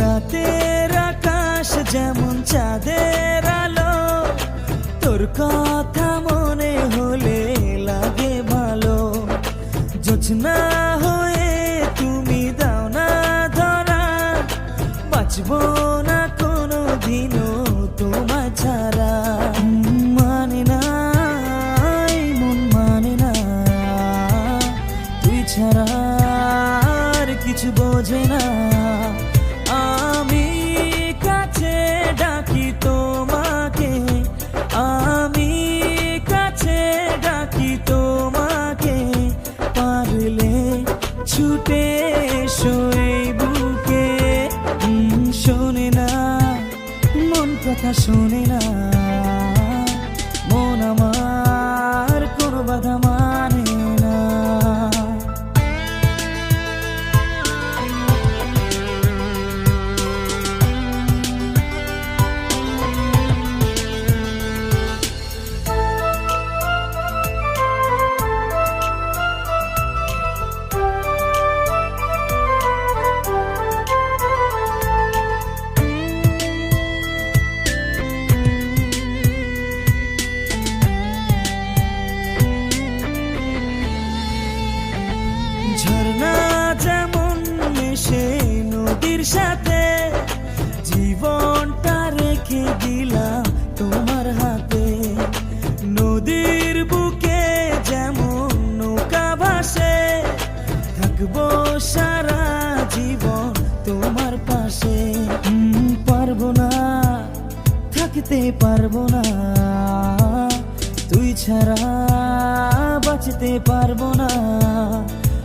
রাতের আকাশ যেমন চাঁদের আলো, তোর কথা মনে হলে লাগে ভালো। জোছনা হয়ে তুমি দাও না ধরা, বাঁচবো না কোনো দিনও তোমার ছাড়া। মানে না মন মানে না, তুই ছাড়া আর কিছু বোঝে না। ছুটে এই বুকে। শোনে না মন কথা শোনে না। ঝর্ণা যেমন মিশে নদীর সাথে, জীবনটা রেখে দিলাম তোমার হাতে। নদীর বুকে যেমন নৌকা ভাসে, থাকব সারা জীবন তোমার পাশে। পারব না, থাকতে পারব না, তুই ছাড়া বাঁচতে পারব না।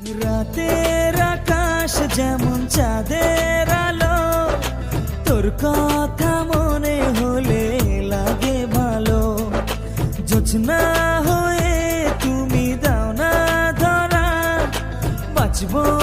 রাতের আকাশ যেমন চাঁদের আলো, তোর কথা মনে হলে লাগে ভালো। জোছনা হয়ে তুমি দাও না ধরা, বাঁচবো